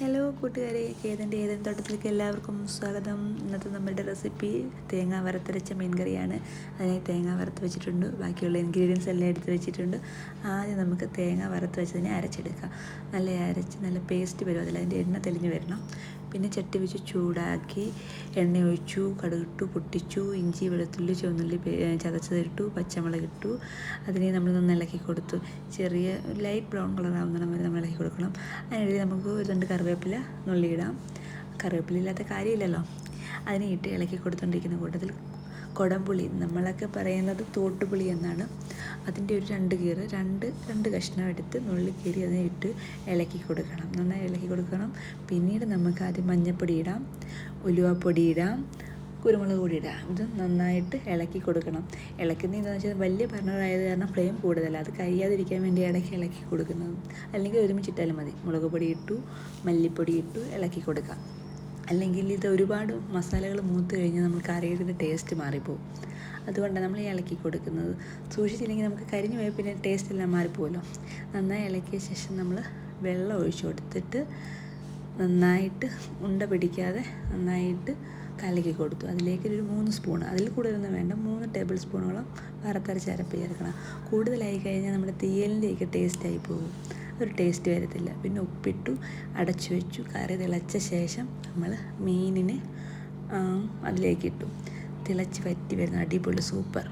Hello കൂട്ടുകാരെ ഏതിന്റെ ഏതൻ തോട്ടത്തിലേക്ക് എല്ലാവർക്കും സ്വാഗതം. ഇന്നത്തെ നമ്മുടെ റെസിപ്പി തേങ്ങ വറുത്തരച്ച മീൻ കറിയാണ്. അതിനായി തേങ്ങ വറുത്ത് വെച്ചിട്ടുണ്ട്. ബാക്കിയുള്ള ഇൻഗ്രീഡിയൻസ് എല്ലാം എടുത്ത് വെച്ചിട്ടുണ്ട്. ആദ്യം നമുക്ക് തേങ്ങ വറുത്ത് വെച്ചതിനെ അരച്ചെടുക്കാം. നല്ല അരച്ച് നല്ല പേസ്റ്റ് വരും. അതിൽ അതിന്റെ എണ്ണ തെളിഞ്ഞ് വരണം. പിന്നെ ചട്ടി വെച്ച് ചൂടാക്കി എണ്ണ ഒഴിച്ചു കടുകിട്ടു പൊട്ടിച്ചു ഇഞ്ചി വെളുത്തുള്ളി ചുവന്നുള്ളി ചതച്ചതിട്ടു പച്ചമുളക് ഇട്ടു. അതിനെ നമ്മൾ നന്ന് ഇളക്കി കൊടുത്തു. ചെറിയ ലൈറ്റ് ബ്രൗൺ കളർ ആവുന്നിടം വരെ നമ്മൾ ഇളക്കി കൊടുക്കണം. അതിനിടയിൽ നമുക്ക് ഒരു രണ്ട് കറിവേപ്പില നുള്ളിയിടാം. കറിവേപ്പില ഇല്ലാത്ത കാര്യമില്ലല്ലോ. അതിനെ ഇട്ട് ഇളക്കി കൊടുത്തുകൊണ്ടിരിക്കുന്ന കൂട്ടത്തിൽ കൊടംപുളി നമ്മളൊക്കെ പറയുന്നത് തോട്ടുപുളി എന്നാണ്. അതിന്റെ ഒരു രണ്ട് കീറ് രണ്ട് രണ്ട് കഷ്ണം എടുത്ത് നുള്ളി കീറി അതിനെ ഇട്ട് ഇളക്കി കൊടുക്കണം. നന്നായി ഇളക്കി കൊടുക്കണം. പിന്നീട് നമുക്ക് ആദ്യം മഞ്ഞൾപ്പൊടി ഇടാം ഉലുവപ്പൊടി ഇടാം കുരുമുളക് പൊടി ഇടാം. ഇത് നന്നായിട്ട് ഇളക്കി കൊടുക്കണം. ഇളക്കുന്നത് എന്താണെന്ന് വെച്ചാൽ വലിയ ഭരണമായത് കാരണം ഫ്ലെയിം കൂടുതലാണ് അത് കരിയാതിരിക്കാൻ വേണ്ടി ഇടയ്ക്ക് ഇളക്കി കൊടുക്കുന്നത്. അല്ലെങ്കിൽ ഒരുമിച്ചിട്ടാലും മതി. മുളക് പൊടി ഇട്ടു മല്ലിപ്പൊടി ഇട്ടു ഇളക്കി കൊടുക്കാം. അല്ലെങ്കിൽ ഇത് ഒരുപാട് മസാലകൾ മൂത്ത് കഴിഞ്ഞാൽ നമ്മൾ കറിയുടെ ടേസ്റ്റ് മാറിപ്പോവും. അതുകൊണ്ടാണ് നമ്മൾ ഇളക്കി കൊടുക്കുന്നത്. സൂക്ഷിച്ചില്ലെങ്കിൽ നമുക്ക് കരിഞ്ഞു പോയാൽ പിന്നെ ടേസ്റ്റ് എല്ലാം മാറിപ്പോകുമല്ലോ നന്നായി ഇളക്കിയ ശേഷം നമ്മൾ വെള്ളം ഒഴിച്ചു കൊടുത്തിട്ട് നന്നായിട്ട് ഉണ്ട പിടിക്കാതെ നന്നായിട്ട് കലക്കി കൊടുത്തു. അതിലേക്ക് ഒരു മൂന്ന് സ്പൂൺ അതിൽ കൂടുതലൊന്നും വേണ്ട മൂന്ന് ടേബിൾ സ്പൂണോളം വറുത്തരച്ച് അരപ്പ് ചേർക്കണം. കൂടുതലായി കഴിഞ്ഞാൽ നമ്മുടെ തീയലിന്റെയൊക്കെ ടേസ്റ്റായി പോകും. ഒരു ടേസ്റ്റ് വരത്തില്ല. പിന്നെ ഉപ്പിട്ടു അടച്ചു വെച്ചു. കറി തിളച്ച ശേഷം നമ്മൾ മീനിനെ അതിലേക്കിട്ടു തിളച്ച് വറ്റി വരുന്ന അടിപൊളി സൂപ്പർ.